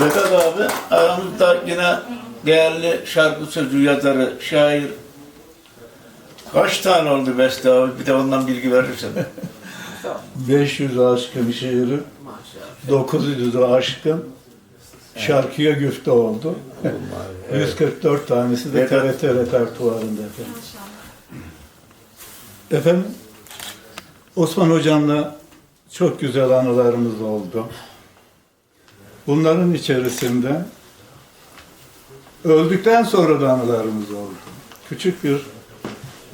Vedat abi aramızda yine değerli şarkı sözü yazarı, şair. Kaç tane oldu beste abi? Bir de ondan bilgi verirsen. 500 aşkın şiiri, 900 aşkın şarkıya güfte oldu. 144 tanesi de. TRT repertuarında efendim. Efendim, Osman Hocam'la çok güzel anılarımız oldu. Bunların içerisinde öldükten sonra da anılarımız oldu. Küçük bir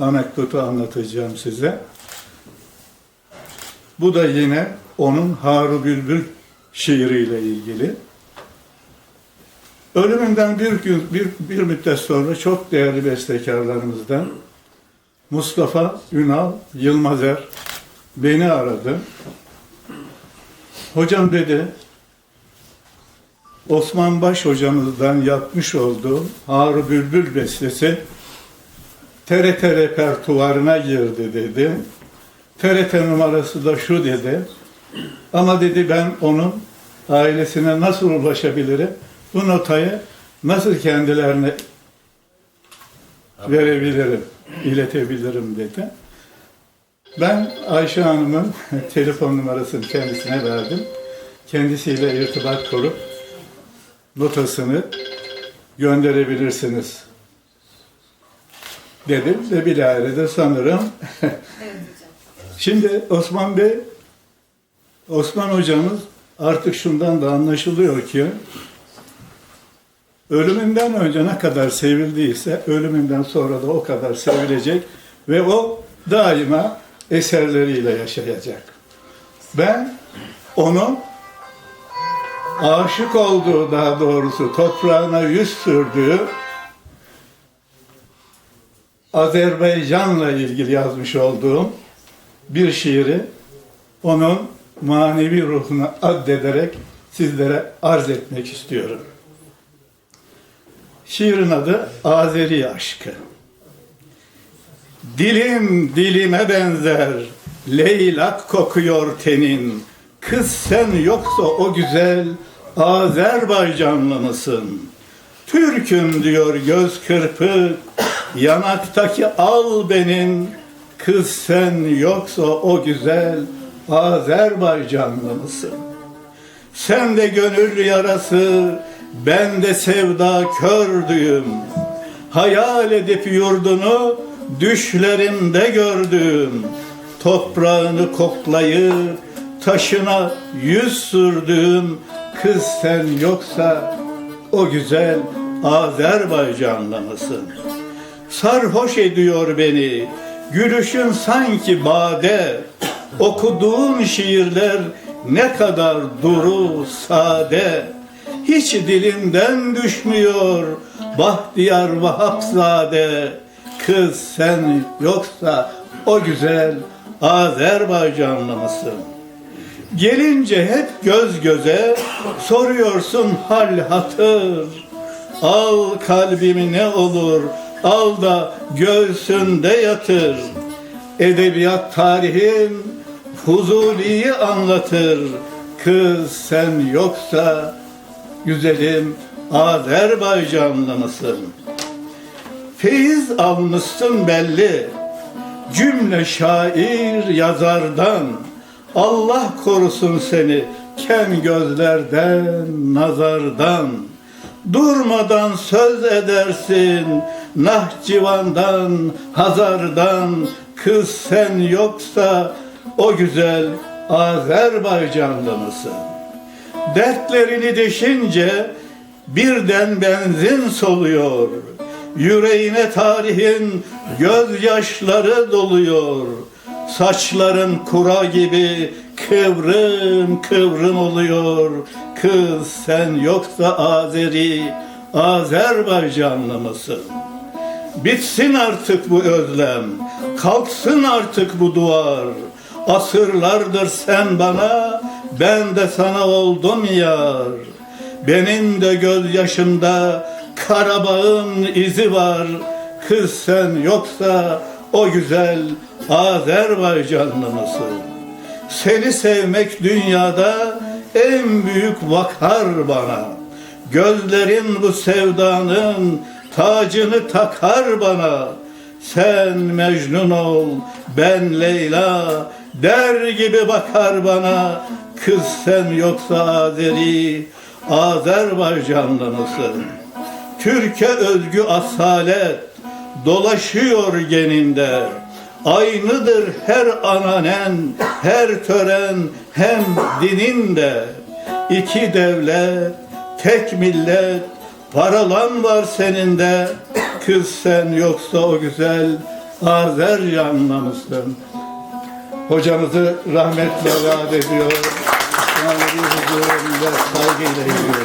anekdotu anlatacağım size. Bu da yine onun Haru Bülbül şiiriyle ilgili. Ölümünden bir gün, bir, bir müddet sonra çok değerli bestekarlarımızdan Mustafa Ünal Yılmazer beni aradı. Hocam dedi, Osman Baş hocamızdan yapmış olduğum Haru Bülbül bestesi TRT repertuarına girdi dedi. TRT numarası da şu dedi. Ama dedi ben onun ailesine nasıl ulaşabilirim? Bu notayı nasıl kendilerine verebilirim, iletebilirim dedi. Ben Ayşe Hanım'ın telefon numarasını kendisine verdim. Kendisiyle irtibat kurup notasını gönderebilirsiniz. Dedim ve bilahare sanırım. Şimdi Osman Bey, Osman hocamız artık şundan da anlaşılıyor ki ölümünden önce ne kadar sevildiyse ölümünden sonra da o kadar sevilecek ve o daima eserleriyle yaşayacak. Ben onun aşık olduğu daha doğrusu toprağına yüz sürdüğü Azerbaycan'la ilgili yazmış olduğum bir şiiri onun manevi ruhunu addederek sizlere arz etmek istiyorum. Şiirin adı Azeri Aşkı. Dilim dilime benzer, leylak kokuyor tenin. Kız sen yoksa o güzel Azerbaycanlı mısın? Türk'üm diyor göz kırpık, yanaktaki al benim. Kız sen yoksa o güzel Azerbaycanlı mısın? Sen de gönül yarası, ben de sevda kördüğüm. Hayal edip yurdunu düşlerimde gördüm. Toprağını koklayıp taşına yüz sürdüm. Kız sen yoksa o güzel Azerbaycanlı mısın? Sarhoş ediyor beni, gülüşün sanki bade, okuduğun şiirler ne kadar duru, sade. Hiç dilimden düşmüyor Bahtiyar Vahapzade. Kız sen yoksa o güzel Azerbaycanlı mısın? Gelince hep göz göze soruyorsun hal hatır. Al kalbimi ne olur al da göğsünde yatır. Edebiyat tarihin Fuzuli'yi anlatır. Kız sen yoksa güzelim Azerbaycanlı mısın? Feyiz almışsın belli. Cümle şair yazardan Allah korusun seni kem gözlerden, nazardan. Durmadan söz edersin Nahçıvan'dan, Hazar'dan. Kız sen yoksa o güzel Azerbaycanlı mısın? Dertlerini deşince birden benzin soluyor. Yüreğine tarihin gözyaşları doluyor. Saçların kura gibi kıvrım kıvrım oluyor. Kız sen yoksa Azeri, Azerbaycanlı mısın? Bitsin artık bu özlem, kalksın artık bu duvar. Asırlardır sen bana, ben de sana oldum yar. Benim de gözyaşımda Karabağ'ın izi var. Kız sen yoksa o güzel Azerbaycanlı mısın? Seni sevmek dünyada en büyük vakar bana. Gözlerin bu sevdanın tacını takar bana. Sen Mecnun ol, ben Leyla der gibi bakar bana. Kız sen yoksa Azeri, Azerbaycanlı mısın? Türkiye özgü asalet dolaşıyor geninde. Aynıdır her ananen, her tören hem dininde. İki devlet, tek millet, paralan var senin de. Kız sen yoksa o güzel Azercanlı mısın? Hocamızı rahmetle yad ediyor. Saygıyla ediyor.